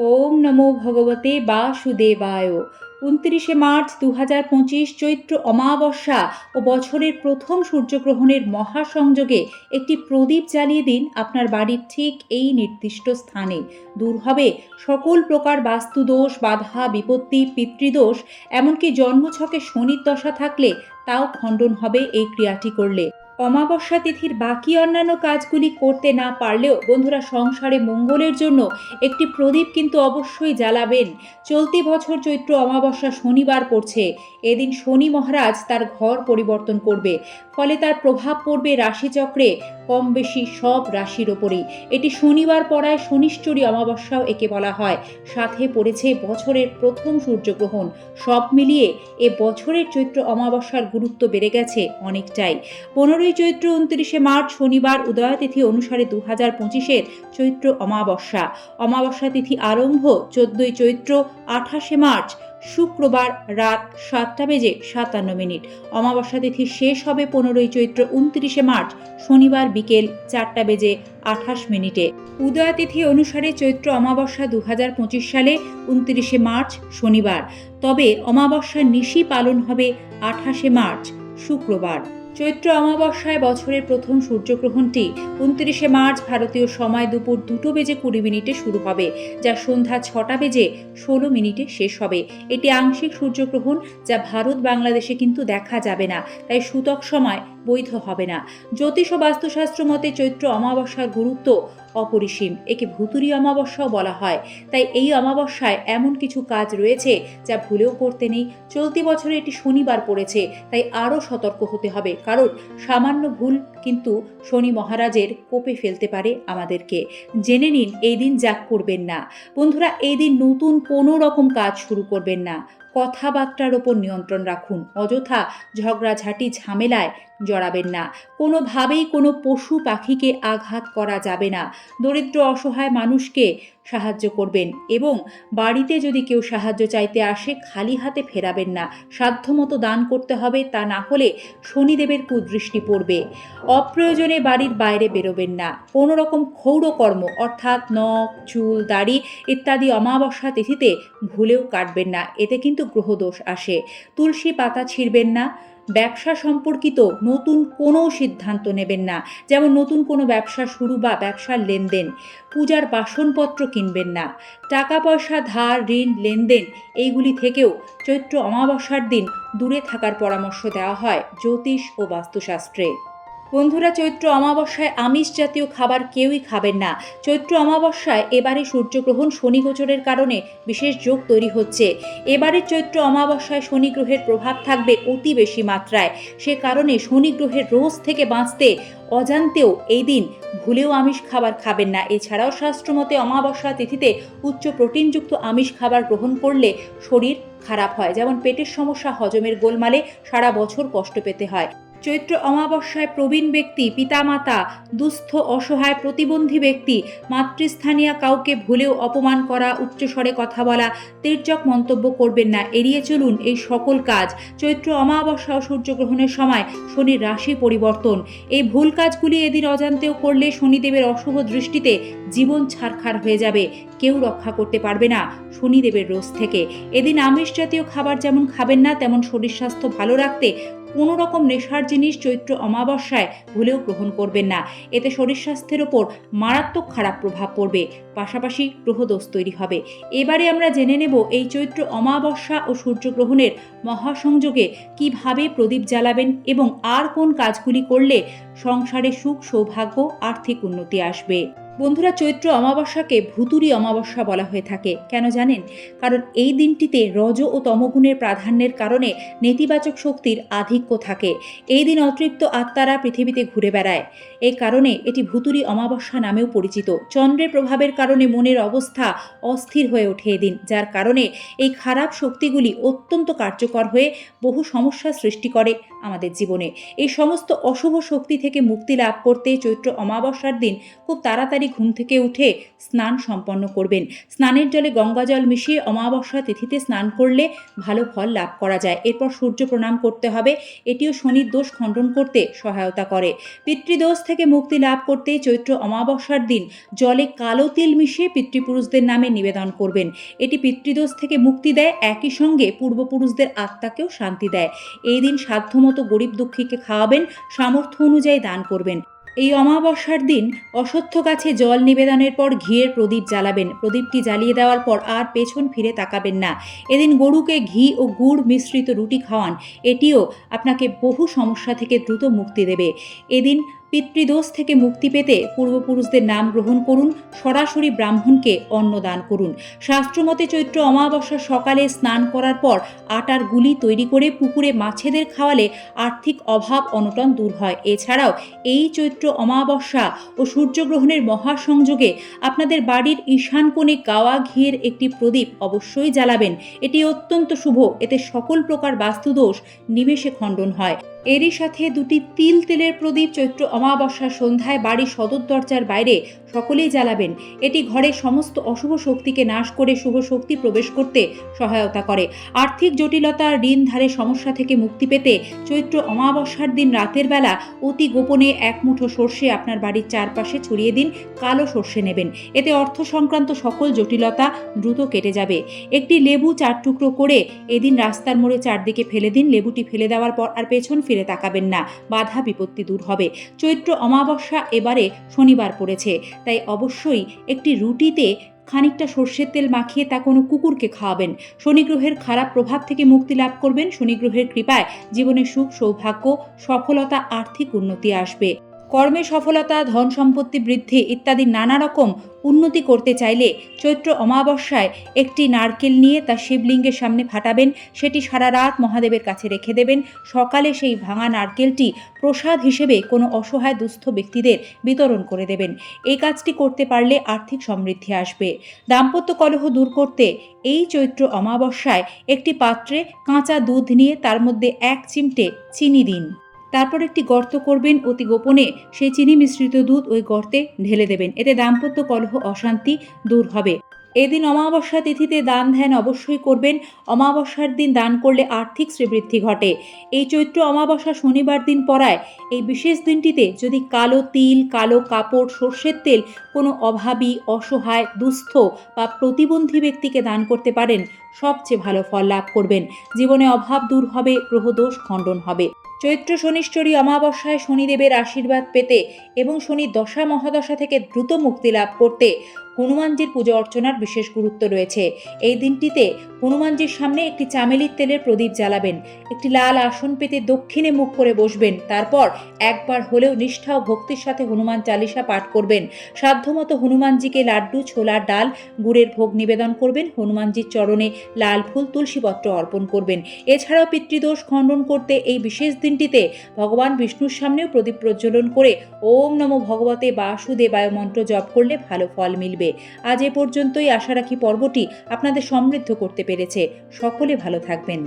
ওম নমো ভগবতে বাসুদেবায়। উনত্রিশে মার্চ দু হাজার পঁচিশ চৈত্র অমাবস্যা ও বছরের প্রথম সূর্যগ্রহণের মহাসংযোগে একটি প্রদীপ জ্বালিয়ে দিন আপনার বাড়ির ঠিক এই নির্দিষ্ট স্থানে। দূর হবে সকল প্রকার বাস্তুদোষ, বাধা, বিপত্তি, পিতৃদোষ, এমনকি জন্মছকে শনির দশা থাকলে তাও খণ্ডন হবে এই ক্রিয়াটি করলে। অমাবস্যা তিথির বাকি অন্যান্য কাজগুলি করতে না পারলেও বন্ধুরা সংসারে মঙ্গলের জন্য একটি প্রদীপ কিন্তু অবশ্যই জ্বালাবেন। চলতি বছর চৈত্র অমাবস্যা শনিবার পড়ছে। এদিন শনি মহারাজ তার ঘর পরিবর্তন করবে। ফলে তার প্রভাব পড়বে রাশিচক্রে, কম বেশি সব রাশির ওপরেই। এটি শনিবার পড়ায় শনিশ্চরী অমাবস্যাও একে বলা হয়। সাথে পড়েছে বছরের প্রথম সূর্যগ্রহণ। সব মিলিয়ে এ বছরের চৈত্র অমাবস্যার গুরুত্ব বেড়ে গেছে অনেকটাই। পনেরোই চৈত্র উনত্রিশে মার্চ, শনিবার উদয়তিথি অনুসারে দু হাজার পঁচিশের চৈত্র অমাবস্যা। অমাবস্যা তিথি আরম্ভ চোদ্দই চৈত্র, আঠাশে মার্চ, শুক্রবার রাত সাতটা বেজে সাতান্ন মিনিট। অমাবস্যা তিথি শেষ হবে পনেরোই চৈত্র উনত্রিশে মার্চ, শনিবার বিকেল চারটা বেজে আঠাশ মিনিটে। উদয়া তিথি অনুসারে চৈত্র অমাবস্যা দু হাজার পঁচিশ সালে উনত্রিশে মার্চ, শনিবার। তবে অমাবস্যার নিশি পালন হবে আঠাশে মার্চ, শুক্রবার। চৈত্র অমাবস্যায় বছরের প্রথম সূর্যগ্রহণটি উনত্রিশে মার্চ ভারতীয় সময় দুপুর দুটো বেজে কুড়ি মিনিটে শুরু হবে, যা সন্ধ্যা ছটা বেজে ষোলো মিনিটে শেষ হবে। এটি আংশিক সূর্যগ্রহণ যা ভারত বাংলাদেশে কিন্তু দেখা যাবে না, তাই সূতক সময় বৈধ হবে না। জ্যোতিষ ও বাস্তুশাস্ত্র মতে চৈত্র অমাবস্যার গুরুত্ব অপরিসীম। একে ভুতুরি অমাবস্যাও বলা হয়। তাই এই অমাবস্যায় এমন কিছু কাজ রয়েছে যা ভুলেও করতে নেই। চলতি বছরে এটি শনিবার পড়েছে, তাই আরও সতর্ক হতে হবে। কারণ সামান্য ভুল কিন্তু শনি মহারাজের কোপে ফেলতে পারে আমাদেরকে। জেনে নিন, এই দিন যাক করবেন না। বন্ধুরা, এই দিন নতুন কোনো রকম কাজ শুরু করবেন না। কথাবার্তার ওপর নিয়ন্ত্রণ রাখুন। অযথা ঝগড়াঝাটি ঝামেলায় জড়াবেন না। কোনোভাবেই কোনো পশু পাখিকে আঘাত করা যাবে না। দরিদ্র অসহায় মানুষকে সাহায্য করবেন এবং বাড়িতে যদি কেউ সাহায্য চাইতে আসে, খালি হাতে ফেরাবেন না। সাধ্যমতো দান করতে হবে, তা না হলে শনিদেবের কুদৃষ্টি পড়বে। অপ্রয়োজনে বাড়ির বাইরে বেরোবেন না। কোনো রকম ক্ষৌরকর্ম, অর্থাৎ নখ, চুল, দাড়ি ইত্যাদি অমাবস্যা তিথিতে ভুলেও কাটবেন না। এতে কিন্তু গ্রহদোষ আসে। তুলসী পাতা ছিঁড়বেন না। ব্যবসা সম্পর্কিত নতুন কোনো সিদ্ধান্ত নেবেন না। যেমন নতুন কোনো ব্যবসা শুরু বা ব্যবসার লেনদেন, পূজার বাসনপত্র কিনবেন না টাকা পয়সা ধার, ঋণ, লেনদেন এইগুলি থেকেও চৈত্র অমাবস্যার দিন দূরে থাকার পরামর্শ দেওয়া হয় জ্যোতিষ ও বাস্তুশাস্ত্রে। বন্ধুরা, চৈত্র অমাবস্যায় আমিষ জাতীয় খাবার কেউই খাবেন না। চৈত্র অমাবস্যায় এবারে সূর্যগ্রহণ শনি গোচরের কারণে বিশেষ যোগ তৈরি হচ্ছে। এবারের চৈত্র অমাবস্যায় শনি গ্রহের প্রভাব থাকবে অতি বেশি মাত্রায়। সে কারণে শনি গ্রহের রোজ থেকে বাঁচতে অজান্তেও এই দিন ভুলেও আমিষ খাবার খাবেন না। এছাড়াও শাস্ত্রমতে অমাবস্যা তিথিতে উচ্চ প্রোটিনযুক্ত আমিষ খাবার গ্রহণ করলে শরীর খারাপ হয়। যেমন পেটের সমস্যা, হজমের গোলমালে সারা বছর কষ্ট পেতে হয়। চৈত্র অমাবস্যায় প্রবীণ ব্যক্তি, পিতামাতা, দুস্থ, অসহায়, প্রতিবন্ধী ব্যক্তি, মাতৃস্থানীয় কাউকে ভুলেও অপমান করা, উচ্চস্বরে কথা বলা, তির্যক মন্তব্য করবেন না, এড়িয়ে চলুন এই সকল কাজ। চৈত্র অমাবস্যা ও সূর্যগ্রহণের সময় শনির রাশি পরিবর্তন। এই ভুল কাজগুলি এদিন অজান্তেও করলে শনিদেবের অশুভ দৃষ্টিতে জীবন ছারখার হয়ে যাবে। কেউ রক্ষা করতে পারবে না শনিদেবের রোজ থেকে। এদিন আমিষ জাতীয় খাবার যেমন খাবেন না, তেমন শরীর স্বাস্থ্য ভালো রাখতে কোনো রকম নেশার জিনিস চৈত্র অমাবস্যায় ভুলেও গ্রহণ করবেন না। এতে শরীর স্বাস্থ্যের ওপর মারাত্মক খারাপ প্রভাব পড়বে, পাশাপাশি গ্রহদোষ তৈরি হবে। এবারে আমরা জেনে নেব এই চৈত্র অমাবস্যা ও সূর্যগ্রহণের মহাসংযোগে কীভাবে প্রদীপ জ্বালাবেন এবং আর কোন কাজগুলি করলে সংসারে সুখ, সৌভাগ্য, আর্থিক উন্নতি আসবে। বন্ধুরা, চৈত্র অমাবস্যাকে ভুতুরি অমাবস্যা বলা হয়ে থাকে। কেন জানেন? কারণ এই দিনটিতে রজ ও তমগুণের প্রাধান্যের কারণে নেতিবাচক শক্তির আধিক্য থাকে। এই দিন অতৃপ্ত আত্মারা পৃথিবীতে ঘুরে বেড়ায়। এই কারণে এটি ভুতুরি অমাবস্যা নামেও পরিচিত। চন্দ্রের প্রভাবের কারণে মনের অবস্থা অস্থির হয়ে ওঠে এদিন যার কারণে এই খারাপ শক্তিগুলি অত্যন্ত কার্যকর হয়ে বহু সমস্যা সৃষ্টি করে আমাদের জীবনে। এই সমস্ত অশুভ শক্তি থেকে মুক্তি লাভ করতে চৈত্র অমাবস্যার দিন খুব তাড়াতাড়ি ঘুম থেকে উঠে স্নান সম্পন্ন করবেন। স্নানের জলে গঙ্গা জল মিশিয়ে অমাবস্যা তিথিতে স্নান করলে ভালো ফল লাভ করা যায়। এরপর সূর্য প্রণাম করতে হবে। এটিও শনির দোষ খণ্ডন করতে সহায়তা করে। পিতৃদোষ থেকে মুক্তি লাভ করতে চৈত্র অমাবস্যার দিন জলে কালো তিল মিশিয়ে পিতৃপুরুষদের নামে নিবেদন করবেন। এটি পিতৃদোষ থেকে মুক্তি দেয়। একই সঙ্গে পূর্বপুরুষদের আত্মাকেও শান্তি দেয়। এই দিন সাধ্যমতো গরিব দুঃখীকে খাওয়াবেন। সামর্থ্য অনুযায়ী দান করবেন। এই অমাবস্যার দিন অসত্য গাছে জল নিবেদনের পর ঘিয়ের প্রদীপ জ্বালাবেন। প্রদীপটি জ্বালিয়ে দেওয়ার পর আর পেছন ফিরে তাকাবেন না। এদিন গরুকে ঘি ও গুড় মিশ্রিত রুটি খাওয়ান। এটিও আপনাকে বহু সমস্যা থেকে দ্রুত মুক্তি দেবে। এদিন পিতৃদোষ থেকে মুক্তি পেতে পূর্বপুরুষদের নাম গ্রহণ করুন, সরাসরি ব্রাহ্মণকে অন্ন দান করুন। শাস্ত্রমতে চৈত্র অমাবস্যার সকালে স্নান করার পর আটার গুলি তৈরি করে পুকুরে মাছেদের খাওয়ালে আর্থিক অভাব অনটন দূর হয়। এছাড়াও এই চৈত্র অমাবস্যা ও সূর্যগ্রহণের মহাসংযোগে আপনাদের বাড়ির ঈশান কোণে গাওয়া ঘিয়ের একটি প্রদীপ অবশ্যই জ্বালাবেন। এটি অত্যন্ত শুভ। এতে সকল প্রকার বাস্তুদোষ নিমেষে খণ্ডন হয়। এরই সাথে দুটি তিল তেলের প্রদীপ চৈত্র অমাবস্যার সন্ধ্যায় বাড়ির সদর দরজার বাইরে সকলেই জ্বালাবেন। এটি ঘরের সমস্ত অশুভ শক্তিকে নাশ করে শুভ শক্তি প্রবেশ করতে সহায়তা করে। আর্থিক জটিলতা ঋণ ধারের সমস্যা থেকে মুক্তি পেতে চৈত্র অমাবস্যার দিন রাতের বেলা অতি গোপনে এক মুঠো সর্ষে আপনার বাড়ির চারপাশে ছড়িয়ে দিন, কালো সর্ষে নেবেন। এতে অর্থ সংক্রান্ত সকল জটিলতা দ্রুত কেটে যাবে। একটি লেবু চার টুকরো করে এদিন রাস্তার মোড়ে চারদিকে ফেলে দিন, লেবুটি ফেলে দেওয়ার পর আর পেছন ফিরে তাকাবেন না, বাধা বিপত্তি দূর হবে। চৈত্র অমাবস্যা এবারে শনিবার পড়েছে, তাই অবশ্যই একটি রুটিতে খানিকটা সর্ষের তেল মাখিয়ে তা কোনো কুকুরকে খাওয়াবেন। শনিগ্রহের খারাপ প্রভাব থেকে মুক্তি লাভ করবেন। শনিগ্রহের কৃপায় জীবনে সুখ, সৌভাগ্য, সফলতা, আর্থিক উন্নতি আসবে। কর্মে সফলতা, ধন সম্পত্তি বৃদ্ধি ইত্যাদি নানা রকম উন্নতি করতে চাইলে চৈত্র অমাবস্যায় একটি নারকেল নিয়ে তা শিবলিঙ্গের সামনে ফাটাবেন। সেটি সারা রাত মহাদেবের কাছে রেখে দেবেন। সকালে সেই ভাঙা নারকেলটি প্রসাদ হিসেবে কোনো অসহায় দুস্থ ব্যক্তিদের বিতরণ করে দেবেন। এই কাজটি করতে পারলে আর্থিক সমৃদ্ধি আসবে। দাম্পত্য কলহ দূর করতে এই চৈত্র অমাবস্যায় একটি পাত্রে কাঁচা দুধ নিয়ে তার মধ্যে এক চিমটে চিনি দিন। তারপর একটি গর্ত করবেন অতি গোপনে। সেই চিনি মিশ্রিত দুধ ওই গর্তে ঢেলে দেবেন। এতে দাম্পত্য কলহ, অশান্তি দূর হবে। এদিন অমাবস্যা তিথিতে দান ধ্যান অবশ্যই করবেন। অমাবস্যার দিন দান করলে আর্থিক শ্রীবৃদ্ধি ঘটে। এই চৈত্র অমাবস্যা শনিবার দিন পড়ায়। এই বিশেষ দিনটিতে যদি কালো তিল, কালো কাপড়, সর্ষের তেল কোনো অভাবী, অসহায়, দুস্থ বা প্রতিবন্ধী ব্যক্তিকে দান করতে পারেন, সবচেয়ে ভালো ফল লাভ করবেন। জীবনে অভাব দূর হবে, গ্রহদোষ খণ্ডন হবে। চৈত্র শনিশ্চরী অমাবস্যায় শনিদেবের আশীর্বাদ পেতে এবং শনি দশা মহাদশা থেকে দ্রুত মুক্তি লাভ করতে হনুমানজির পুজো অর্চনার বিশেষ গুরুত্ব রয়েছে। এই দিনটিতে হনুমানজির সামনে একটি চামেলির তেলের প্রদীপ জ্বালাবেন, একটি লাল আসন পেতে দক্ষিণে মুখ করে বসবেন, তারপর একবার হলেও নিষ্ঠা ও ভক্তির সাথে হনুমান চালিসা পাঠ করবেন। সাধ্যমতো হনুমানজিকে লাড্ডু, ছোলা, ডাল, গুড়ের ভোগ নিবেদন করবেন, হনুমানজির চরণে লাল ফুল, তুলসীপত্র অর্পণ করবেন। এছাড়াও পিতৃদোষ খণ্ডন করতে এই বিশেষ দিনটিতে ভগবান বিষ্ণুর সামনেও প্রদীপ প্রজ্বলন করে ওম নমো ভগবতে বাসুদেবায় মন্ত্র জপ করলে ভালো ফল মিলবে আজ এ পর্যন্তই। আশা রাখি পর্বটি আপনাদের সমৃদ্ধ করতে পেরেছে। সকলে ভালো থাকবেন।